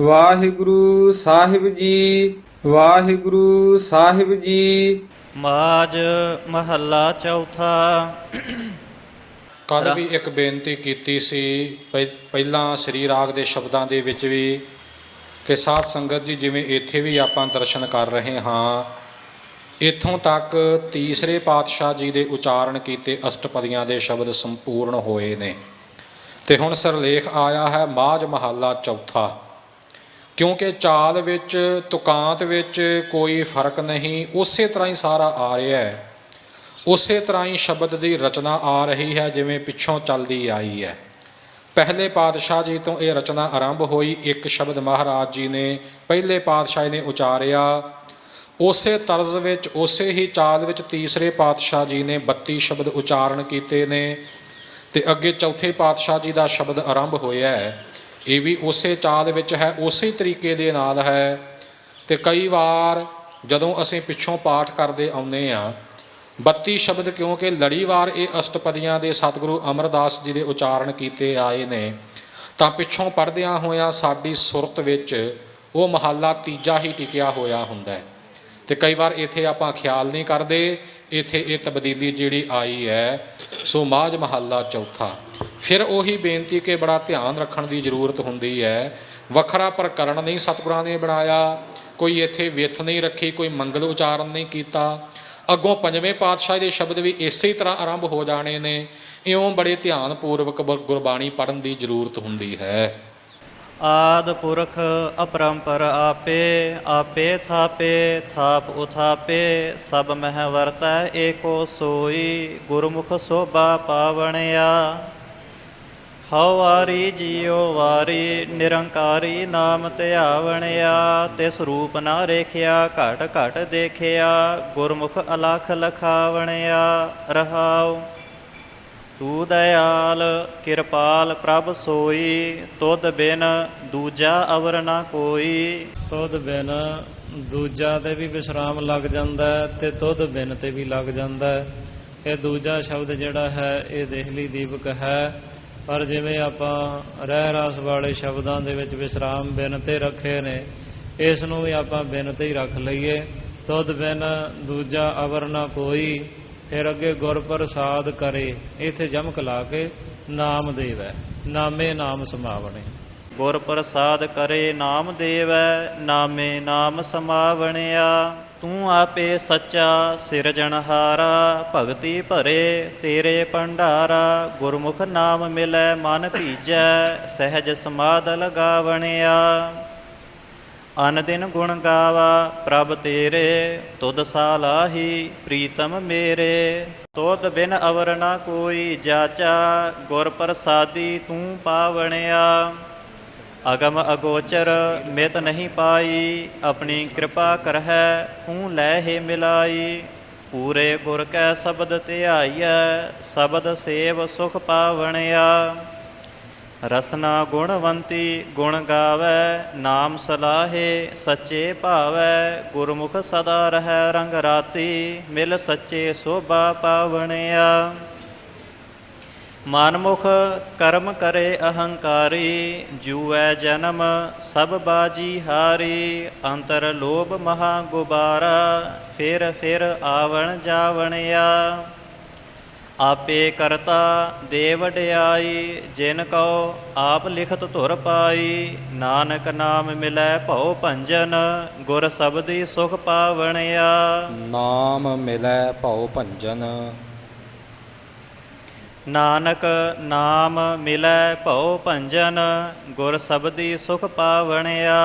ਵਾਹਿਗੁਰੂ ਸਾਹਿਬ ਜੀ ਵਾਹਿਗੁਰੂ ਸਾਹਿਬ ਜੀ। ਮਾਜ ਮਹੱਲਾ ਚੌਥਾ। ਕੱਲ ਵੀ ਇੱਕ ਬੇਨਤੀ ਕੀਤੀ ਸੀ ਪਹਿ- ਪਹਿਲਾਂ ਸ੍ਰੀ ਰਾਗ ਦੇ ਸ਼ਬਦਾਂ ਦੇ ਵਿੱਚ ਵੀ ਕਿ ਸਾਧ ਸੰਗਤ ਜੀ ਜਿਵੇਂ ਇੱਥੇ ਵੀ ਆਪਾਂ ਦਰਸ਼ਨ ਕਰ ਰਹੇ ਹਾਂ ਇੱਥੋਂ ਤੱਕ ਤੀਸਰੇ ਪਾਤਸ਼ਾਹ ਜੀ ਦੇ ਉਚਾਰਨ ਕੀਤੇ ਅਸ਼ਟਪਦੀਆਂ ਦੇ ਸ਼ਬਦ ਸੰਪੂਰਨ ਹੋਏ ਨੇ। ਤੇ ਹੁਣ ਸਰਲੇਖ ਆਇਆ ਹੈ ਮਾਝ ਮਹੱਲਾ ਚੌਥਾ। ਕਿਉਂਕਿ ਚਾਲ ਵਿੱਚ, ਤੁਕਾਂਤ ਵਿੱਚ ਕੋਈ ਫ਼ਰਕ ਨਹੀਂ, ਉਸੇ ਤਰ੍ਹਾਂ ਹੀ ਸਾਰਾ ਆ ਰਿਹਾ ਹੈ। ਉਸੇ ਤਰ੍ਹਾਂ ਹੀ ਸ਼ਬਦ ਦੀ ਰਚਨਾ ਆ ਰਹੀ ਹੈ, ਜਿਵੇਂ ਪਿੱਛੋਂ ਚੱਲਦੀ ਆਈ ਹੈ। ਪਹਿਲੇ ਪਾਤਸ਼ਾਹ ਜੀ ਤੋਂ ਇਹ ਰਚਨਾ ਆਰੰਭ ਹੋਈ, ਇੱਕ ਸ਼ਬਦ ਮਹਾਰਾਜ ਜੀ ਨੇ ਪਹਿਲੇ ਪਾਤਸ਼ਾਹ ਨੇ ਉਚਾਰਿਆ। ਉਸੇ ਤਰਜ਼ ਵਿੱਚ, ਉਸੇ ਹੀ ਚਾਲ ਵਿੱਚ ਤੀਸਰੇ ਪਾਤਸ਼ਾਹ ਜੀ ਨੇ 32 ਸ਼ਬਦ ਉਚਾਰਨ ਕੀਤੇ ਨੇ ਤੇ ਅੱਗੇ ਚੌਥੇ ਪਾਤਸ਼ਾਹ ਜੀ ਦਾ ਸ਼ਬਦ ਆਰੰਭ ਹੋਇਆ ਹੈ। ਇਹ ਵੀ ਉਸੇ ਚਾਲ ਵਿੱਚ ਹੈ, ਉਸੇ ਤਰੀਕੇ ਦੇ ਨਾਲ ਹੈ। ਤੇ ਕਈ ਵਾਰ ਜਦੋਂ ਅਸੀਂ ਪਿੱਛੋਂ ਪਾਠ ਕਰਦੇ ਆਉਂਦੇ ਆ 32 ਸ਼ਬਦ ਕਿਉਂਕਿ ਲੜੀਵਾਰ ਇਹ ਅਸ਼ਟਪਦੀਆਂ ਦੇ ਸਤਿਗੁਰੂ ਅਮਰਦਾਸ ਜੀ ਦੇ ਉਚਾਰਨ ਕੀਤੇ ਆਏ ਨੇ, ਤਾਂ ਪਿੱਛੋਂ ਪੜਦਿਆਂ ਹੋਇਆਂ ਸਾਡੀ ਸੁਰਤ ਵਿੱਚ ਉਹ ਮਹੱਲਾ ਤੀਜਾ ਹੀ ਟਿਕਿਆ ਹੋਇਆ ਹੁੰਦਾ ਹੈ। ਤੇ ਕਈ ਵਾਰ ਇੱਥੇ ਆਪਾਂ ਖਿਆਲ ਨਹੀਂ ਕਰਦੇ, ਇੱਥੇ ਇਹ ਤਬਦੀਲੀ ਜਿਹੜੀ ਆਈ ਹੈ, ਸੋ ਮਾਝ ਮਹੱਲਾ ਚੌਥਾ। ਫਿਰ ਉਹੀ ਬੇਨਤੀ ਕਿ ਬੜਾ ਧਿਆਨ ਰੱਖਣ ਦੀ ਜ਼ਰੂਰਤ ਹੁੰਦੀ ਹੈ। ਵੱਖਰਾ ਪ੍ਰਕਰਣ ਨਹੀਂ ਸਤਿਗੁਰਾਂ ਨੇ ਬਣਾਇਆ। ਕੋਈ ਇੱਥੇ ਵਿਥ ਨਹੀਂ ਰੱਖੀ, ਕੋਈ ਮੰਗਲ ਉਚਾਰਨ ਨਹੀਂ ਕੀਤਾ। ਅੱਗੋਂ ਪੰਜਵੇਂ ਪਾਤਸ਼ਾਹ ਦੇ ਸ਼ਬਦ ਵੀ ਇਸੇ ਤਰ੍ਹਾਂ ਆਰੰਭ ਹੋ ਜਾਣੇ ਨੇ। ਇਉਂ ਬੜੇ ਧਿਆਨ ਪੂਰਵਕ ਗੁਰਬਾਣੀ ਪੜ੍ਹਨ ਦੀ ਜ਼ਰੂਰਤ ਹੁੰਦੀ ਹੈ। ਆਦ ਪੁਰਖ ਅਪਰੰਪਰ ਆਪੇ ਆਪੇ ਥਾਪੇ, ਥਾਪ ਉਥਾਪੇ, ਸਭ ਮਹਿ ਵਰਤੈ ਏਕੋ ਸੋਈ, ਗੁਰਮੁਖ ਸੋਭਾ ਪਾਵਣਿਆ। ਹਉ ਵਾਰੀ ਵਾਰੀ, ਨਿਰੰਕਾਰੀ ਨਾਮ ਧਿਆਵਣਿਆ ਤਿਸ ਰੂਪ ਨਾ ਰੇਖਿਆ, ਘਟ ਘਟ ਦੇਖਿਆ, ਗੁਰਮੁਖ ਅਲਖ ਲਖਾਵਣਿਆ, ਰਹਾਉ। ਤੂੰ ਦਇਆਲ, ਕਿਰਪਾਲ ਪ੍ਰਭ ਸੋਈ, ਤੁਧ ਬਿਨ ਦੂਜਾ ਅਵਰ ਨਾ ਕੋਈ। ਤੁਧ ਬਿਨ ਦੂਜਾ ਤੇ ਵੀ ਵਿਸਰਾਮ ਲੱਗ ਜਾਂਦਾ ਹੈ, ਤੇ ਤੁਧ ਬਿਨ ਤੇ ਵੀ ਲੱਗ ਜਾਂਦਾ ਇਹ ਦੂਜਾ ਸ਼ਬਦ ਜਿਹੜਾ ਹੈ, ਇਹ ਦੇਹਲੀ ਦੀਪਕ ਹੈ। ਪਰ ਜਿਵੇਂ ਆਪਾਂ ਰਹਿ ਰਸ ਵਾਲੇ ਸ਼ਬਦਾਂ ਦੇ ਵਿੱਚ ਵਿਸਰਾਮ ਬਿਨ ਤੇ ਰੱਖੇ ਨੇ ਇਸ ਨੂੰ ਵੀ ਆਪਾਂ ਬਿਨ ਤੇ ਹੀ ਰੱਖ ਲਈਏ। ਤੁਧ ਬਿਨ ਦੂਜਾ ਅਵਰ ਨਾ ਕੋਈ, ਫਿਰ ਅੱਗੇ ਗੁਰ ਪ੍ਰਸਾਦ ਕਰੇ, ਇੱਥੇ ਜਮਕ ਲਾ ਕੇ ਨਾਮ ਦੇਵੈ, ਨਾਮੇ ਨਾਮ ਸਮਾਵਣੇ। ਗੁਰ ਪ੍ਰਸਾਦ ਕਰੇ ਨਾਮ ਦੇਵੈ, ਨਾਮੇ ਨਾਮ ਸਮਾਵਣਿਆ। ਤੂੰ ਆਪੇ ਸੱਚਾ ਸਿਰਜਣਹਾਰਾ ਭਗਤੀ ਭਰੇ ਤੇਰੇ ਭੰਡਾਰਾ, ਗੁਰਮੁਖ ਨਾਮ ਮਿਲੈ ਮਨ ਭੀਜੈ, ਸਹਿਜ ਸਮਾਦ ਲਗਾਵਣਿਆ ਅਨ ਦਿਨ ਗੁਣ ਗਾਵਾ ਪ੍ਰਭ ਤੇਰੇ, ਤੁਧ ਸਾਲਾਹੀ ਪ੍ਰੀਤਮ ਮੇਰੇ। ਤੁਧ ਬਿਨ ਅਵਰ ਨਾ ਕੋਈ ਜਾਚਾ, ਗੁਰ ਪ੍ਰਸਾਦੀ ਤੂੰ ਪਾਵਣਿਆ। ਅਗਮ ਅਗੋਚਰ ਮਿਤ ਨਹੀਂ ਪਾਈ, ਆਪਣੀ ਕਿਰਪਾ ਕਰਹਿ, ਹੂੰ ਲੈ ਹੀ ਮਿਲਾਈ। ਪੂਰੇ ਗੁਰ ਕੈ ਸ਼ਬਦ ਧਿਆਈਐ, ਸ਼ਬਦ ਸੇਵ ਸੁਖ ਪਾਵਣਿਆ। ਰਸਨਾ ਗੁਣਵੰਤੀ ਗੁਣ ਗਾਵੈ, ਨਾਮ ਸਲਾਹੇ ਸੱਚੇ ਭਾਵੈ। ਗੁਰਮੁਖ ਸਦਾ ਰਹੈ ਰੰਗ ਰਾਤੀ, ਮਿਲ ਸੱਚੇ ਸੋਭਾ ਪਾਵਣਿਆ। ਮਨਮੁਖ ਕਰਮ ਕਰੇ ਅਹੰਕਾਰੀ, ਜੂਐ ਜਨਮ ਸਭ ਬਾਜੀ ਹਾਰੀ, ਅੰਤਰ ਲੋਭ ਮਹਾ ਗੁਬਾਰਾ, ਫਿਰ ਫਿਰ ਆਵਣ ਜਾਵਣਿਆ। ਆਪੇ ਕਰਤਾ ਦੇ ਵਡਿਆਈ ਜਿਨ ਕਉ ਆਪ ਲਿਖਤ ਧੁਰ ਪਾਈ, ਨਾਨਕ ਨਾਮ ਮਿਲੈ ਭਉ ਭੰਜਨ, ਗੁਰ ਸਬਦੀ ਸੁਖ ਪਾਵਣਿਆ। ਨਾਮ ਮਿਲੈ ਭਉ ਭੰਜਨ ਨਾਨਕ ਨਾਮ ਮਿਲੈ ਭਉ ਭੰਜਨ ਗੁਰ ਸਬਦੀ ਸੁਖ ਪਾਵਣਿਆ।